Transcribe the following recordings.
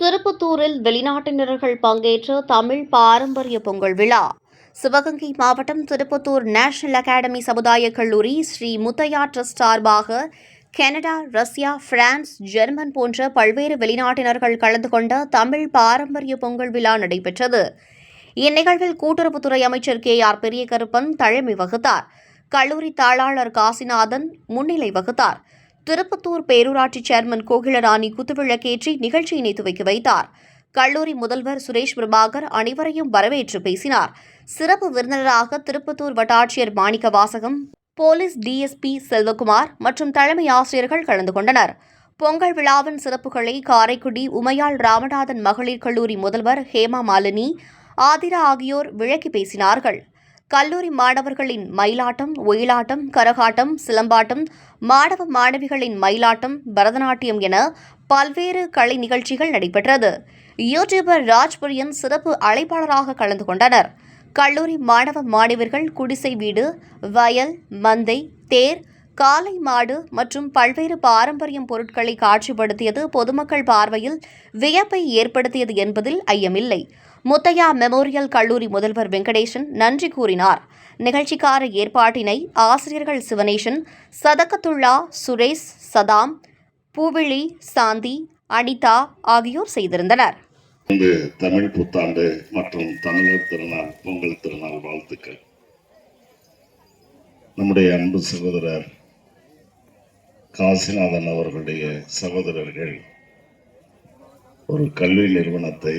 திருப்பத்தூரில் வெளிநாட்டினர்கள் பங்கேற்ற தமிழ் பாரம்பரிய பொங்கல் விழா. சிவகங்கை மாவட்டம் திருப்பத்தூர் நேஷனல் அகாடமி சமுதாய கல்லூரி ஸ்ரீ முத்தையா ட்ரஸ்ட் சார்பாக கனடா ரஷ்யா பிரான்ஸ் ஜெர்மன் போன்ற பல்வேறு வெளிநாட்டினர்கள் கலந்து கொண்ட தமிழ் பாரம்பரிய பொங்கல் விழா நடைபெற்றது. இந்நிகழ்வில் கூட்டுறவுத்துறை அமைச்சர் கே. ஆர். பெரியகருப்பன் தலைமை வகுத்தார். கல்லூரி தாளாளர் காசிநாதன் முன்னிலை வகுத்தார். திருப்பத்தூர் பேரூராட்சி சேர்மன் கோகிலராணி குத்துவிளக்கேற்றி நிகழ்ச்சியினை துவக்கி வைத்தார். கல்லூரி முதல்வர் சுரேஷ் பிரபாகர் அனைவரையும் வரவேற்று பேசினார். சிறப்பு விருந்தினராக திருப்பத்தூர் வட்டாட்சியர் மாணிக்க வாசகம் போலீஸ் டிஎஸ்பி செல்வகுமார் மற்றும் தலைமை ஆசிரியர்கள் கலந்து கொண்டனர். பொங்கல் விழாவின் சிறப்புகளை காரைக்குடி உமையாள் ராமநாதன் மகளிர் கல்லூரி முதல்வர் ஹேமா மாலினி ஆதிரா ஆகியோர் விளக்கி பேசினார்கள். கல்லூரி மாணவர்களின் மயிலாட்டம் ஒயிலாட்டம் கரகாட்டம் சிலம்பாட்டம் மாணவ மாணவிகளின் மயிலாட்டம் பரதநாட்டியம் என பல்வேறு கலை நிகழ்ச்சிகள் நடைபெற்றது. யூடியூபர் ராஜ்புரியன் சிறப்பு அழைப்பாளராக கலந்து கொண்டனர். கல்லூரி மாணவ மாணவியர்கள் குடிசை வீடு வயல் மந்தை தேர் காளை மாடு மற்றும் பல்வேறு பாரம்பரியம் பொருட்களை காட்சிப்படுத்தியது பொதுமக்கள் பார்வையில் வியப்பை ஏற்படுத்தியது என்பதில் ஐயமில்லை. முத்தையா மெமோரியல் கல்லூரி முதல்வர் வெங்கடேசன் நன்றி கூறினார். நிகழ்ச்சிக்கார ஏற்பாட்டினை ஆசிரியர்கள் சிவனேசன் சதகத்துல்லா சுரேஷ் சதாம் பூவிழி சாந்தி அனிதா ஆகியோர் செய்திருந்தனர். இந்த தமிழ் புத்தாண்டு மற்றும் தமிழர் திருநாள் பொங்கல் திருநாள் வாழ்த்துக்கள். நம்முடைய அன்பு சகோதரர் காசிநாதன் அவர்களுடைய சகோதரர்கள் ஒரு கல்வி நிறுவனத்தை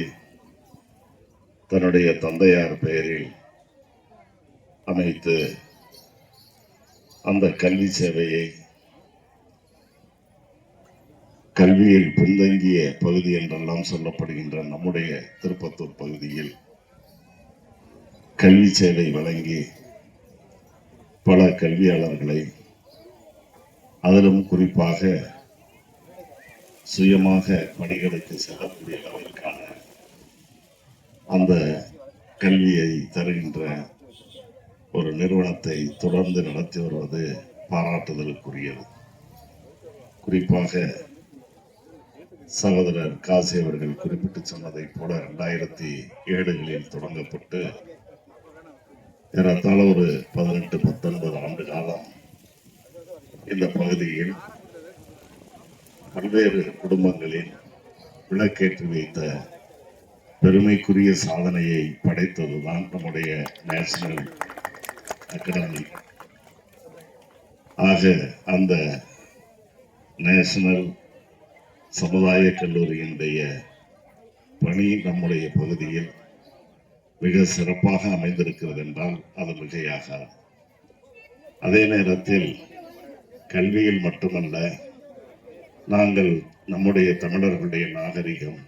தன்னுடைய தந்தையார் பெயரில் அமைத்து அந்த கல்வி சேவையை கல்வியில் பின்தங்கிய பகுதி என்றெல்லாம் சொல்லப்படுகின்ற நம்முடைய திருப்பத்தூர் பகுதியில் கல்வி சேவை வழங்கி பல கல்வியாளர்களை அதிலும் குறிப்பாக சுயமாக பணிகளுக்கு செல்லக்கூடிய அளவிற்கான அந்த கல்வியை தருகின்ற ஒரு நிறுவனத்தை தொடர்ந்து நடத்தி வருவது பாராட்டுதலுக்குரியது. குறிப்பாக சகோதரர் காசி அவர்கள் குறிப்பிட்டு சொன்னதைப் போல ரெண்டாயிரத்தி ஏழுகளில் தொடங்கப்பட்டு ஏறத்தாழ ஒரு பதினெட்டு பத்தொன்பது ஆண்டு காலம் இந்த பகுதியில் பல்வேறு குடும்பங்களில் விளக்கேற்றி வைத்த பெருமைக்குரிய சாதனையை படைத்ததுதான் நம்முடைய நேஷனல் அகாடமி. ஆக அந்த நேஷனல் சமுதாய கல்லூரியினுடைய பணி நம்முடைய பகுதியில் மிக சிறப்பாக அமைந்திருக்கிறது என்றால் அது மிகையாகாது. அதே நேரத்தில் கல்வியில் மட்டுமல்ல நாங்கள் நம்முடைய தமிழர்களுடைய நாகரிகம்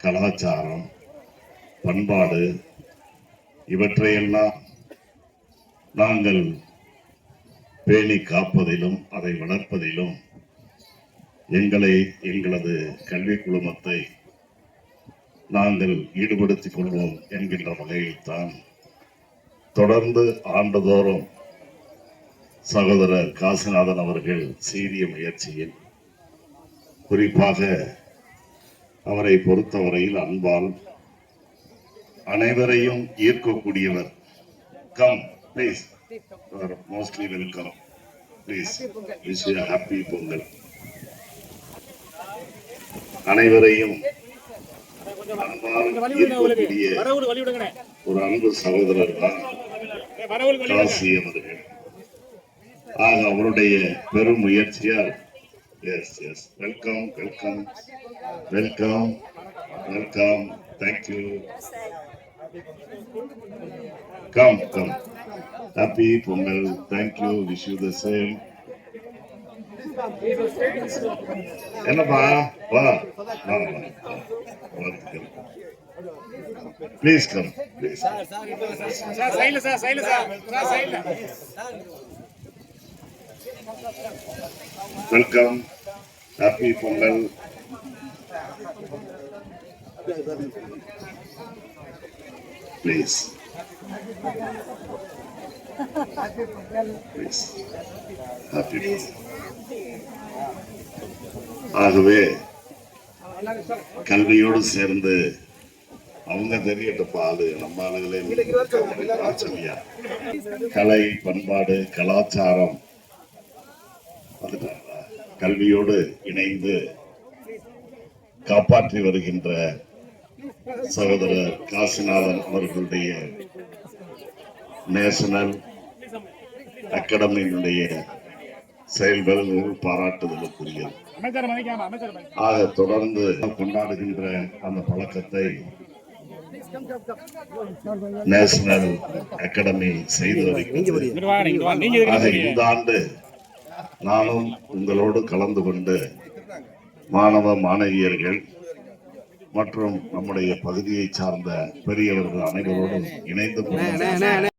கலாச்சாரம் பண்பாடு இவற்றையெல்லாம் நாங்கள் பேணி காப்பதிலும் அதை வளர்ப்பதிலும் எங்களை எங்களது கல்வி குழுமத்தை நாங்கள் ஈடுபடுத்திக் கொள்வோம் என்கின்ற வகையில்தான் தொடர்ந்து ஆண்டுதோறும் சகோதரர் காசிநாதன் அவர்கள் சீரிய முயற்சியில் குறிப்பாக அவரை பொறுத்தவரையில் அன்பால் அனைவரையும் ஈர்க்கக்கூடியவர். Come please mostly welcome please wish happy Pongal அனைவரையும் அன்பால் ஈர்க்கக்கூடிய ஒரு அன்பு சகோதரர் தான் காசி அவர்கள். ஆக அவருடைய பெரும் முயற்சியால் yes yes welcome welcome welcome welcome thank you come come happy Pongal thank you wish you the same என்னப்பா வா வா வாழ்த்துக்கள் ப்ளீஸ் கம் ப்ளீஸ் சார் சைடுல சார் சைல சார் சார் சைடுல welcome happy Pongal please please ஆகவே கல்வியோடு சேர்ந்து அவங்க தெரியட்டப்பா ஆளு நம்ம ஆளுகளே ஆச்சரியா. கலை பண்பாடு கலாச்சாரம் கல்வியோடு இணைந்து காப்பாற்றி வருகின்ற சகோதரர் காசிநாதன் அவர்களுடைய நேஷனல் அகாடமியினுடைய செயல்கள் பாராட்டுதலுக்குரியது ஆக தொடர்ந்து கொண்டாடுகின்ற அந்த பழக்கத்தை நேஷனல் அகாடமி செய்து வருகிறது. ஆக இந்த ஆண்டு நானும் உங்களோடு கலந்து கொண்டு மாணவ மாணவியர்கள் மற்றும் நம்முடைய பகுதியை சார்ந்த பெரியவர்கள் அனைவரோடும் இணைந்து கொண்டு